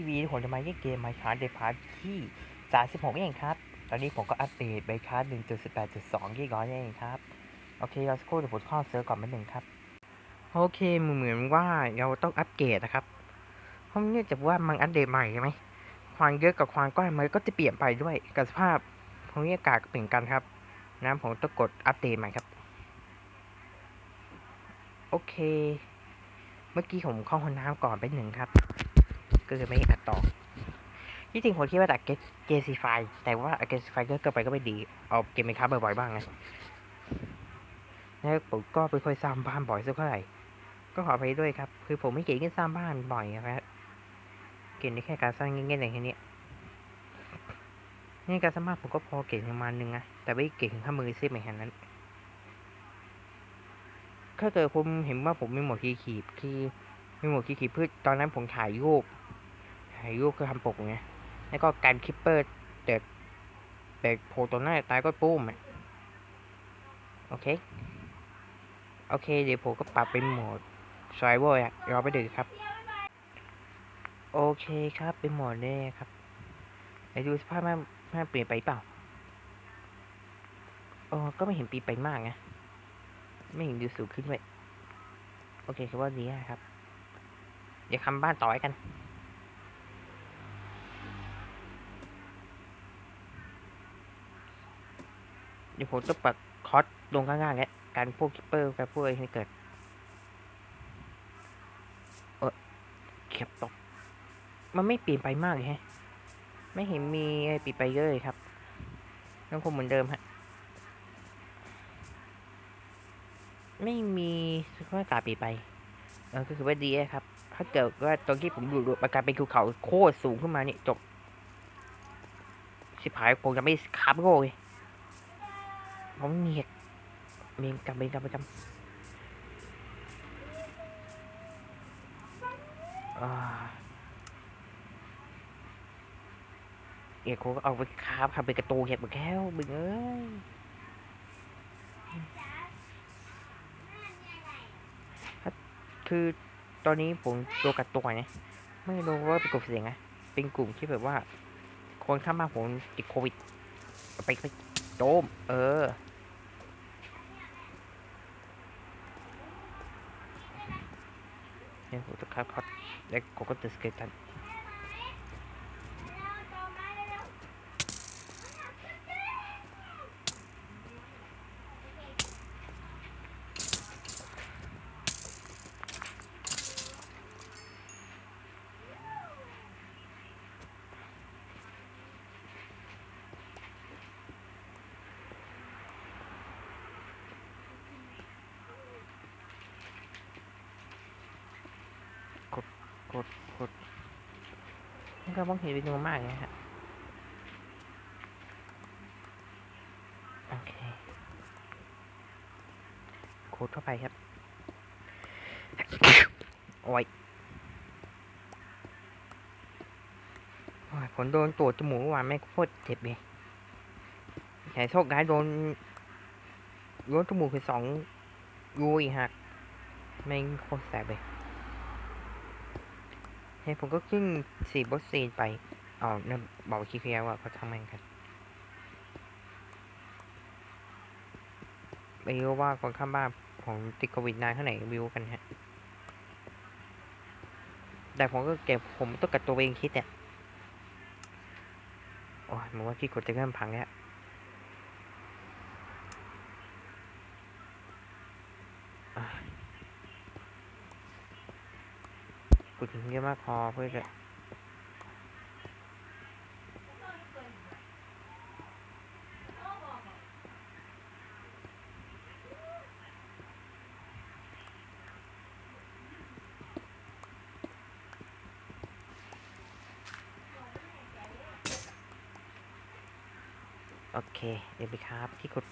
ทีวีผมจะมาเล่นเกมมาชาร์ดเดพาร์ทที่ 36เองครับ ตอนนี้ผมก็อัปเดตไปคาร์ด1.18.2กิกะเองครับ โอเคเราสักครู่เดี๋ยวผมเข้าเซิร์ฟก่อนแป๊บหนึ่งครับ โอเคเหมือนว่าเราต้องอัปเกรดนะครับเพราะเนื่องจากว่ามันอัปเดตใหม่ใช่ไหมความเยอะกับความกว้างมันก็จะเปลี่ยนไปด้วยกับสภาพภูมิอากาศเปลี่ยนกันครับน้ำผมต้องกดอัปเดตใหม่ครับ โอเค เมื่อกี้ผมเข้าห้องน้ำก่อนไปหนึ่งครับ ก็คือไม่อัดต่อ ที่จริงผมคิดว่าตัดเกซีไฟแต่ว่าเกซีไฟก็เกินไปก็ไม่ดี เอาเกมเป็นค้าบ่อยๆบ้างไงแล้วผมก็ไม่ค่อยสร้างบ้านบ่อยสักเท่าไหร่ ก็ขอไปด้วยครับ คือผมไม่เก่งเรื่องสร้างบ้านบ่อยนะครับ เก่งในแค่การสร้างเงี้ยๆอย่างแค่นี้นี่การสร้างบ้านผมก็พอเก่งประมาณนึงนะ แต่ไม่เก่งถ้ามือซิบเหมือนนั้น ถ้าเกิดผมเห็นว่าผมมีหมวดคีขีบที่มีหมวดคีขีบพื่อตอนนั้นผมถ่ายรูป ถ่ายรูปคือทำปกไงแล้วก็การคิปเปอร์แต่แต่โผล่ตัวหน้าตายก็ปุ้มอะโอเค โอเค เดี๋ยวผมก็ปรับเป็นโหมดสไ i เวอร์อะรอไปดูครับ โอเคครับเป็นโหมดแรกครับไหนดูสภาพมันมันเปลี่ยนไปเปล่าเออก็ไม่เห็นปีไปมากนะไม่เห็นดูสูงขึ้นเลยโอเคคือว่าดีนะครับเดี๋ยวทำบ้านต่อให้กัน ดี๋ยวผมจะปักคอสลงข้างล่างแล้วการพวกคิปเปอร์การพวกอะไรให้เกิด เออเข็บตก มันไม่เปลี่ยนไปมากเลยฮะ ไม่เห็นมีอะไรเปลี่ยนไปเยอะเลยครับยังคงเหมือนเดิมฮะ ไม่มีสภาพอากาศเปลี่ยนไปเออก็คือว่าดีอะครับ ถ้าเกิดว่าตอนที่ผมดูดอากาศเป็นภูเขาโคตรสูงขึ้นมาเนี่ยจบชิบหายผมจะไม่คาบโกเลย ผมเนียดเมงกำเมงกำประจำอ่าเอกโคก็เอาไปคาบทำเป็นกระตูเห็ดหมดแล้วมึงเอ้ยคือตอนนี้ผมตัวกับตัวเนี่ยไม่รู้ว่าเป็นกลุ่มเสี่ยงนะเป็นกลุ่มที่แบบว่า คนข้างบ้าผมติดโควิดไปไปโจมเออ เนี่ยผมจะคัดคัดแล้วผมก็จะสเก็ตทันก กดกดนี่ก็มองเห็นเป็นตัวมากเลยฮะโอเคโคดเข้าไปครับโอ้ยโอ้ยผมโดนตรวจจมูกเมื่อวานไม่โคตรเจ็บเลยแต่โชคร้ายโดนโดนจมูกคือสองรูอีหักไม่โคตรแสบเลย เฮ้ยผมก็ขึ้นสี่บอสซีนไปอ๋อเนี่ยบอกคิดแล้วว่าเขาทำไงกันไม่รู้ว่าคนข้างบ้านของติดโควิดนานเท่าไหร่วิวกันฮะ แต่ผมก็เก็บผมต้องกัดตัวเองคิดเนี่ย โอ้ยมันว่าที่กดจะเริ่มพังแล้วอะกด ถึงเยอะมากพอเพื่อจะโอเค เดี๋ยวไปครับ ที่กด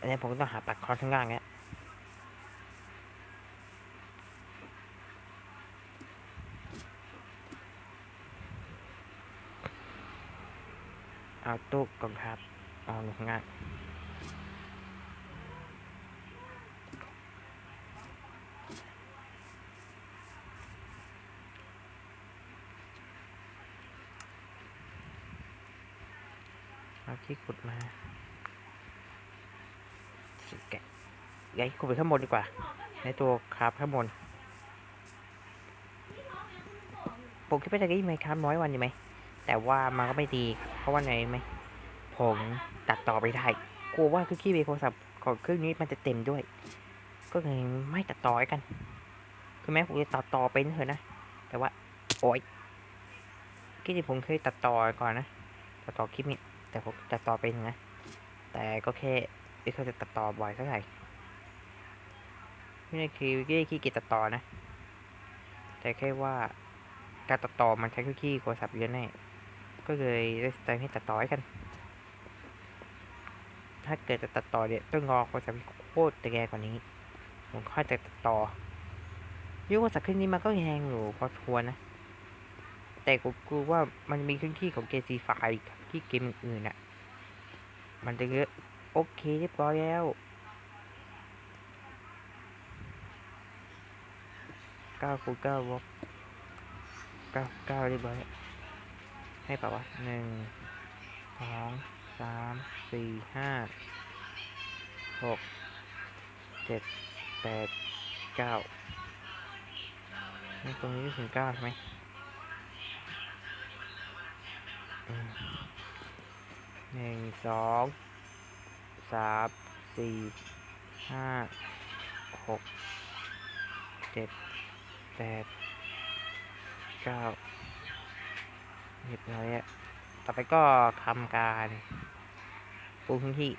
อันนี้ผมก็ต้องหาปัดคอร์สข้างล่างเนี้ยเอาตู้ก่อนครับเอาหนุนงานเอาที่ขุดมา ย้ายขุดไปข้างบนดีกว่า ในตัวครับข้างบนผมคิดว่าจะได้ไหมครับน้อยวันอยู่ไหม แต่ว่ามันก็ไม่ดี เพราะว่าไงไหม ผมตัดต่อไปได้ กลัวว่าเครื่องคีย์โทรศัพท์ของเครื่องนี้มันจะเต็มด้วย ก็เลยไม่ตัดต่อแล้กัน คือแม้ผมจะตัดต่อเป็นเถอะนะ แต่ว่า โอ๊ยที่ที่ผมเคยตัดต่อก่อนนะ ตัดต่อคลิปนี้ แต่ผมตัดต่อเป็นนะ แต่ก็แค่ไม่เคยจะตัดต่อบ่อยเท่าไหร่ ไม่ได้คือไม่ได้ขี้เกียจตัดต่อนะ แต่แค่ว่าการตัดต่อมันใช้เครื่องคีย์โทรศัพท์เยอะแน่ก็เลยได้ใจให้ตัดต่อให้กัน ถ้าเกิดจะตัดต่อเนี่ยต้องรอโทรศัพท์โคตรจะแรงกว่านี้ ผมค่อยจะตัดต่อยุคโทรศัพท์เครื่องนี้มันก็แรงอยู่พอทวนนะ แต่กูกลัวว่ามันมีเครื่องที่ของเกซีไฟที่เกมอื่นๆน่ะ มันจะเยอะ โอเคเรียบร้อยแล้ว เก้าคูณเก้าวอกเก้าเก้าเรียบร้อยให้ป่าวะหนึ่งสองสามสี่ห้าหกเจ็ดแปดเก้าตรงนี้ถึงเก้าใช่ไหมหนึ่งสองสามสี่ห้าหกเจ็ด ปดเก้าเรียบร้อยอะต่อไปก็ทำการปูพื้นที่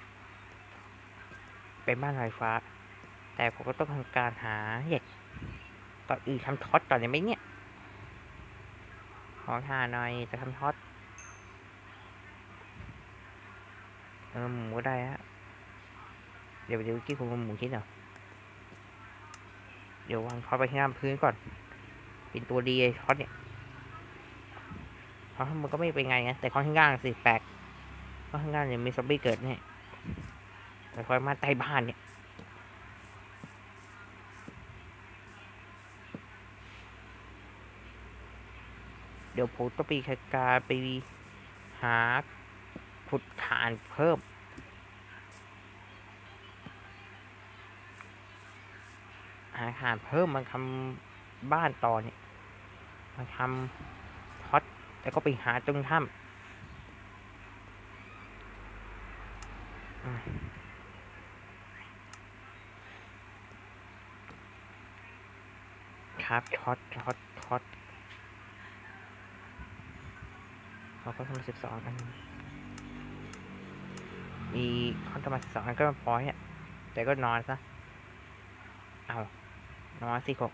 เป็นบ้านไฟฟ้า แต่ผมก็ต้องทำการหาเหล็กก่อนอื่นทำท็อตก่อนได้ไหมเนี่ยขอทาหน่อยจะทำท็อตเออหมูได้ฮะเดี๋ยวเดี๋ยวกี้ผมหมูคิดเหรอ ดี๋ยววางท็อตไปที่หน้าพื้นก่อน เป็นตัวดีไอ้ท็อตเนี่ยเพราะมันก็ไม่เป็นไงนะแต่ข้างล่างสิแปลกข้างล่างเนี่ยมีซอมบี้เกิดเนี่ยแต่คอยมาใต้บ้านเนี่ยเดี๋ยวผมต้องไปคการไปหาขุดฐานเพิ่ม หาฐานเพิ่มมันทำบ้านต่อเนี่ย มันทำท็อตแล้วก็ไปหาตรงถ้ำครับท็อตท็อตท็อตเราก็ทำสิบสองอัน มีคอนทำมาสิบสองอันก็มาพอเนี่ยแต่ก็นอนซะ เอา นอนสิกบ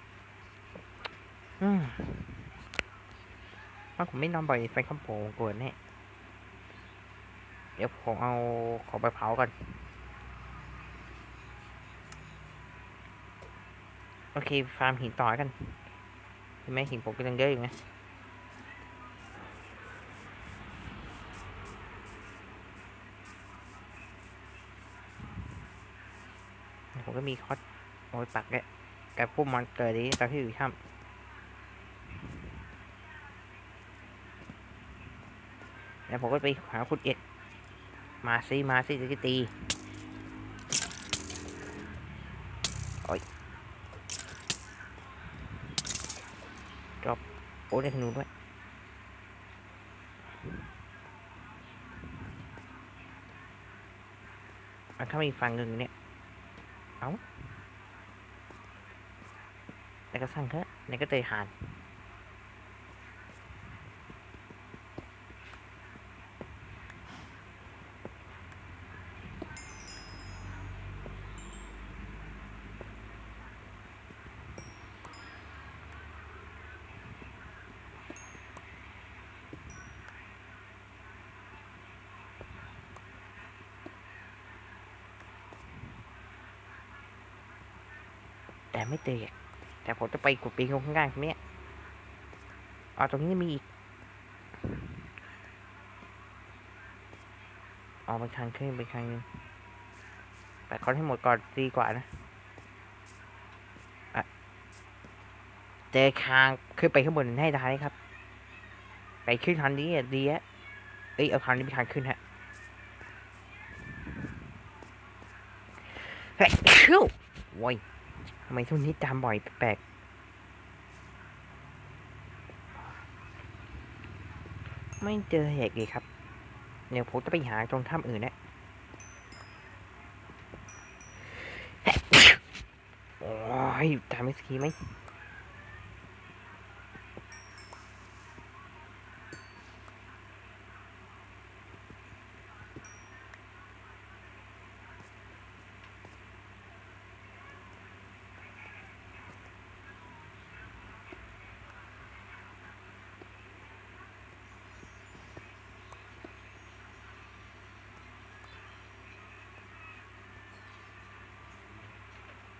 อืมถ้าผมไม่นอนบ่อยไฟคำโผล่กวนแน่เดี๋ยวผมเอาของไปเผาก่อนโอเค ฟาร์มหินต่อกันเห็นไหมหินผมก็ยังเยอะอยู่นะผมก็มีคอสโอ้ยปักแกะ กับพวกมอนเตอร์นี้ตอนที่อยู่ถ้ำแล้วผมก็ไปหาคุณเอ็ด มาซิมาซิจะตีโอ้ยจบโอ้ได้ธนูด้วยอะถ้ามีฝั่งหนึ่งเนี่ย เอา แต่ก็สั่งเถอะในก็เตยหานแต่ไม่เตะ แต่ผมจะไปกดปีนข้างล่างตรงนี้เอาตรงนี้มีอีกเอาไปทางขึ้นไปทางนึงแต่เขาให้หมดก่อนดีกว่านะเจอคางขึ้นไปข้างบนให้ได้ครับ ไปขึ้นทางนี้ดีฮะเอ้ยเอาทางนี้ไปทางขึ้นฮะเฮ้ยโว้ย ทำไมช่วงนี้จามบ่อยแปลกไม่เจอแหกเลยครับ เดี๋ยวผมจะไปหาตรงถ้ำอื่นนะโอ้ยตามไม่สกีไหม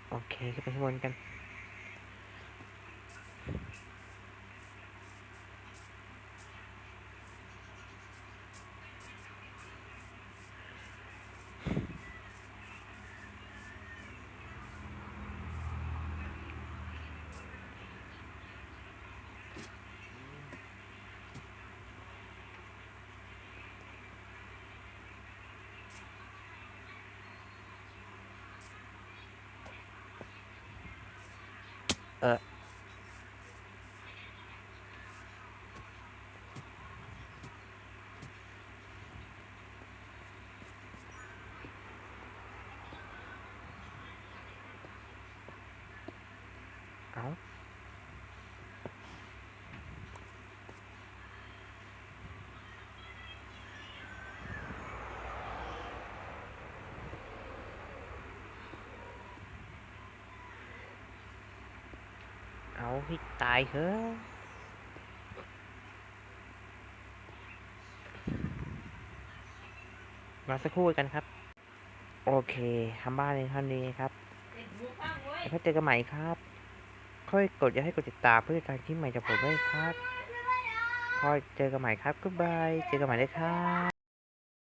โอเคจะไปข้างบนกัน เอ เอาให้ตายเถอะมาสักครู่กันครับ โอเคทำบ้านในท่านนี้ครับแล้วก็เจอกันใหม่ครับ ค่อยกดอย่าให้กดติดตามเพื่อการที่ใหม่จากผมด้วยครับค่อยเจอกันใหม่ครับ goodbye เจอกันใหม่เลยครับ